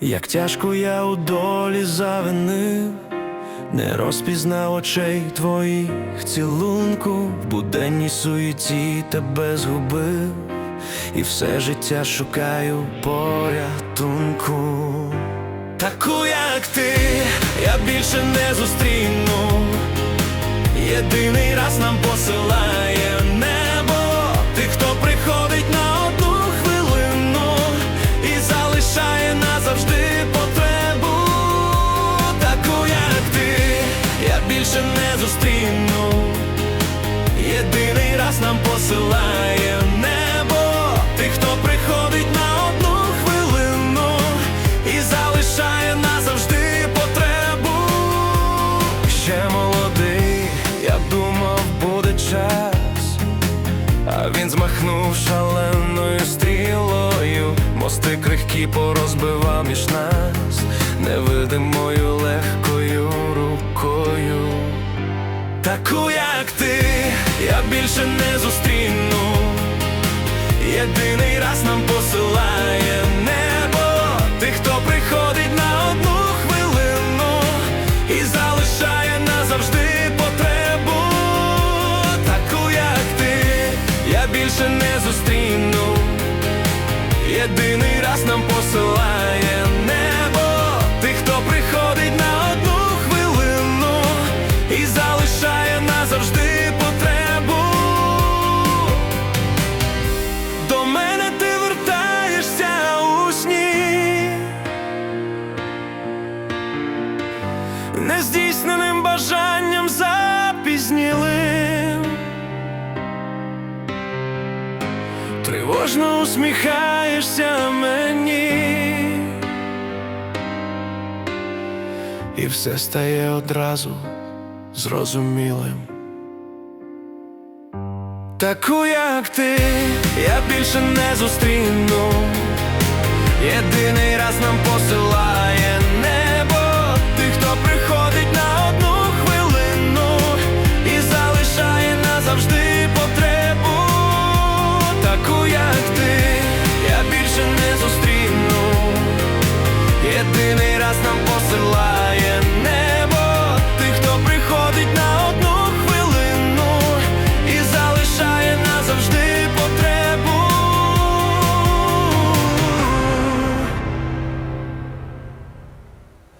Як тяжко я у долі завинив, не розпізнав очей твоїх цілунку, в буденній суеті тебе згубив, і все життя шукаю порятунку. Таку, як ти, я більше не зустріну. Єдиний раз нам посилає нам посилає небо, ти, хто приходить на одну хвилину і залишає назавжди потребу. Ще молодий, я думав, буде час, а він змахнув шаленою стрілою, мости крихкі порозбивав між нас, невидимою легкою більше не зустріну. Єдиний раз нам посилає небо, ти, хто приходить на одну хвилину і залишає назавжди потребу. Таку, як ти, я більше не зустріну. Єдиний раз нам посилає нездійсненим бажанням запізнілим. Тривожно усміхаєшся мені, і все стає одразу зрозумілим. Таку, як ти, я більше не зустріну. Єдиний раз нам небо Tienes